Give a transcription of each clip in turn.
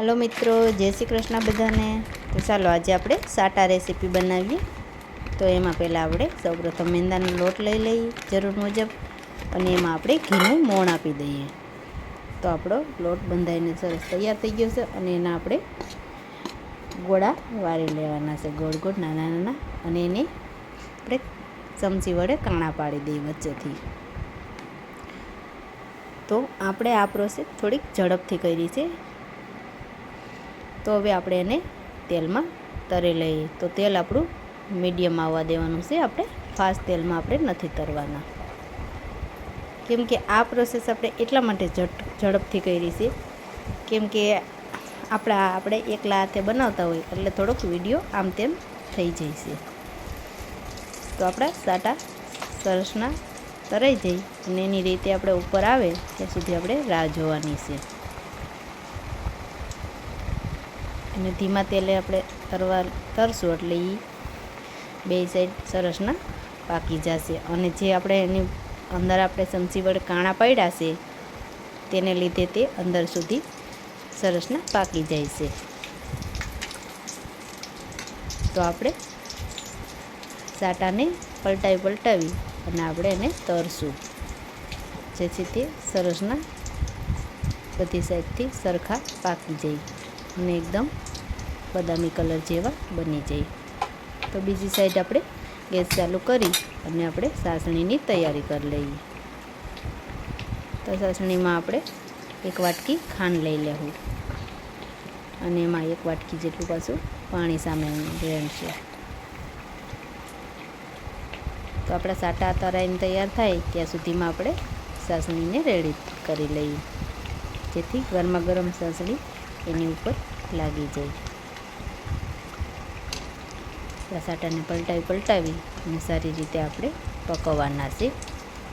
હાલો મિત્રો, જય શ્રી કૃષ્ણ બધાને. તો ચાલો આજે આપણે સાટા રેસીપી બનાવીએ. તો એમાં પહેલાં આપણે સૌપ્રથમ મેંદાનો લોટ લઈ લઈએ, જરૂર મુજબ. અને એમાં આપણે ઘીનું મોણ આપી દઈએ. તો આપણો લોટ બંધાઈને સરસ તૈયાર થઈ ગયો છે અને એના આપણે ગોળા વાળી લેવાના છે. ગોળ ગોળ, નાના નાના. અને એને આપણે ચમચી વડે કાણા પાડી દઈએ વચ્ચેથી. તો આપણે આ પ્રોસેસ થોડીક ઝડપથી કરી છે. તો હવે આપણે એને તેલમાં તરી લઈએ. તો તેલ આપણું મીડિયમ આવવા દેવાનું છે. આપણે ફાસ્ટ તેલમાં આપણે નથી તરવાના. કેમ કે આ પ્રોસેસ આપણે એટલા માટે ઝટ, ઝડપથી કરી છે. કેમ કે આપણા, આપણે એકલા હાથે બનાવતા હોય એટલે થોડોક વીડિયો આમ તેમ થઈ જાય છે. તો આપણા સાટા સરસના તરાઈ જાય અને એની રીતે આપણે ઉપર આવે ત્યાં સુધી આપણે રાહ જોવાની છે. અને ધીમા તેલે આપણે તરવા તરશું એટલે એ બે સાઈડ સરસના પાકી જશે. અને જે આપણે એની અંદર આપણે ચમચી વડે કાણા પડ્યા છે, તેને લીધે તે અંદર સુધી સરસના પાકી જાય છે. તો આપણે સાટાને પલટાવી પલટાવી અને આપણે એને તરશું. જેથી તે સરસના બધી સાઈડથી સરખા પાકી જાય અને એકદમ બદામી કલર જેવા બની જાય. તો બીજી સાઈડ આપણે ગેસ ચાલુ કરી અને આપણે સાસણીની તૈયારી કરી લઈએ. તો સાસણીમાં આપણે એક વાટકી ખાંડ લઈ લેવું. અને એમાં એક વાટકી જેટલું પાછું પાણી સામે રહેશે. તો આપણા સાટા તરાઈને તૈયાર થાય ત્યાં સુધીમાં આપણે સાસણીને રેડી કરી લઈએ. જેથી ગરમા ગરમ સાસણી એની ઉપર લાગી જાય. આપણા સાટાને પલટાવી પલટાવી અને સારી રીતે આપણે પકવવાના છે.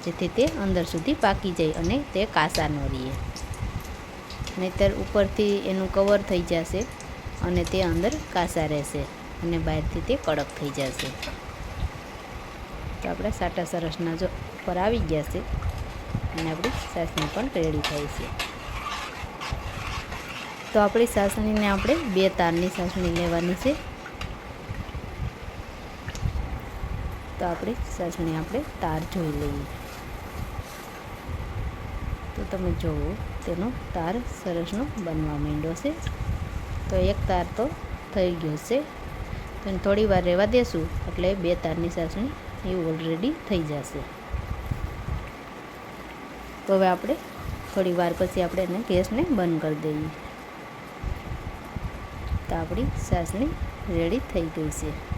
જેથી તે અંદર સુધી પાકી જાય અને તે કાસા ન રહીએ. નહીતર ઉપરથી એનું કવર થઈ જશે અને તે અંદર કાસા રહેશે અને બહારથી તે કડક થઈ જશે. તો આપણે સાટા સરસના જો ઉપર આવી ગયા છે અને આપણી સાસણી પણ રેડી થાય છે. તો આપણી સાસણીને આપણે બે તારની સાસણી લેવાની છે. તો આપણી સાસણી આપણે તાર જોઈ લઈએ. તો તમે જુઓ તેનો તાર સરસનો બનવા માંડ્યો છે. તો એક તાર તો થઈ ગયો છે. તો એને થોડી વાર રહેવા દેશું, એટલે બે તારની સાસણી એ ઓલરેડી થઈ જશે. તો હવે આપણે થોડી વાર પછી આપણે એને ગેસને બંધ કરી દઈએ. તો આપણી સાસણી રેડી થઈ ગઈ છે.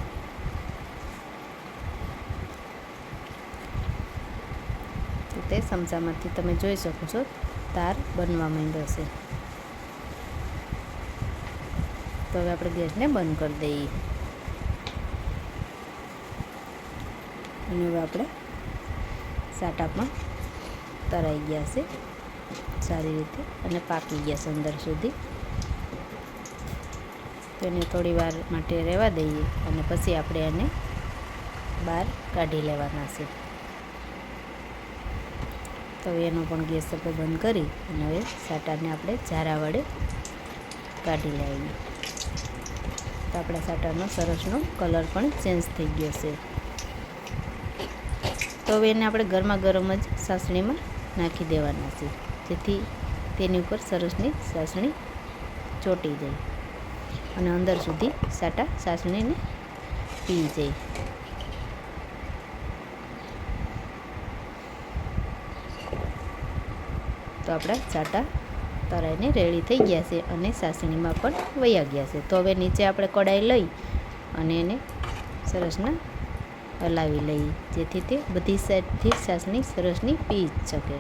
તો ચમચામાંથી તમે જોઈ શકો છો, તાર બનવા માંડ્યો છે. તો હવે આપણે ગેસને બંધ કરી દઈએ. અને હવે આપણે સાટા પણ તરાઈ ગયા છે, સારી રીતે, અને પાકી ગયા છે અંદર સુધી. તો એને થોડી વાર માટે રહેવા દઈએ અને પછી આપણે એને બહાર કાઢી લેવાના છે. તો એનો પણ ગેસ આપણે બંધ કરી અને હવે સાટાને આપણે ઝારા વડે કાઢી લાવીએ તો આપણા સાટાનો સરસનો કલર પણ ચેન્જ થઈ ગયો છે. તો હવે એને આપણે ગરમા ગરમ જ સાસણીમાં નાખી દેવાના છે. જેથી તેની ઉપર સરસની સાસણી ચોંટી જાય અને અંદર સુધી સાટા સાસણીને પી જાય. તો આપણા સાટા તરાઈને રેડી થઈ ગયા છે અને સાસણીમાં પણ વયા ગયા છે. તો હવે નીચે આપણે કડાઈ લઈ અને એને સરસના હલાવી લઈએ જેથી તે બધી સાઈડથી સાસણી સરસની પી શકે.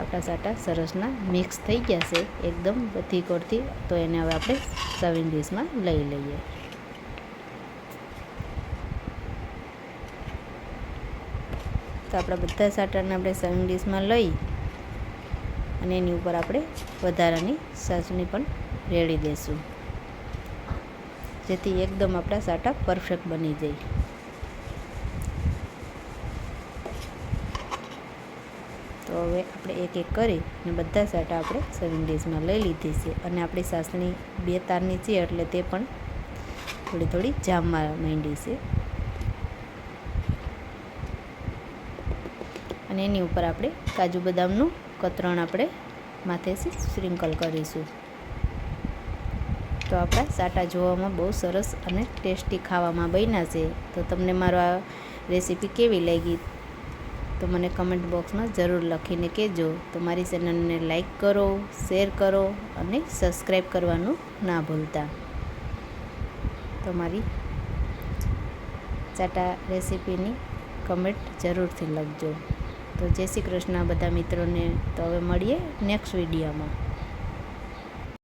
આપણા સાટા સરસના મિક્સ થઈ ગયા છે, એકદમ બધી કોરથી તો એને હવે આપણે સર્વિંગ ડીશમાં લઈ લઈએ. આપણા બધા સાટાને આપણે સર્વિંગ ડીશમાં લઈ અને એની ઉપર આપણે વધારાની સાસણી પણ રેડી દઈશું જેથી એકદમ આપણા સાટા પરફેક્ટ બની જાય. તો હવે આપણે એક એક કરી અને બધા સાટા આપણે સર્વિંગ ડીશમાં લઈ લીધી છે અને આપણી સાસણી બે તારની છે એટલે તે પણ થોડી થોડી જામમાં માંડી છે. અને એની ઉપર આપણે કાજુ બદામનું કતરણ આપણે માથેથી સ્પ્રિંકલ કરીશું. તો આપણા સાટા જોવામાં બહુ સરસ અને ટેસ્ટી ખાવામાં બન્યા છે. તો તમને મારો આ રેસીપી કેવી લાગી? તો મને કમેન્ટ બોક્સમાં જરૂર લખીને કહેજો. તો મારી ચેનલને લાઈક કરો શેર કરો અને સબસ્ક્રાઈબ કરવાનું ના ભૂલતા. તો મારી ચાટા રેસીપીની કમેન્ટ જરૂરથી લખજો. તો જય શ્રી કૃષ્ણ બધા મિત્રોને તો હવે મળીએ નેક્સ્ટ વિડીયોમાં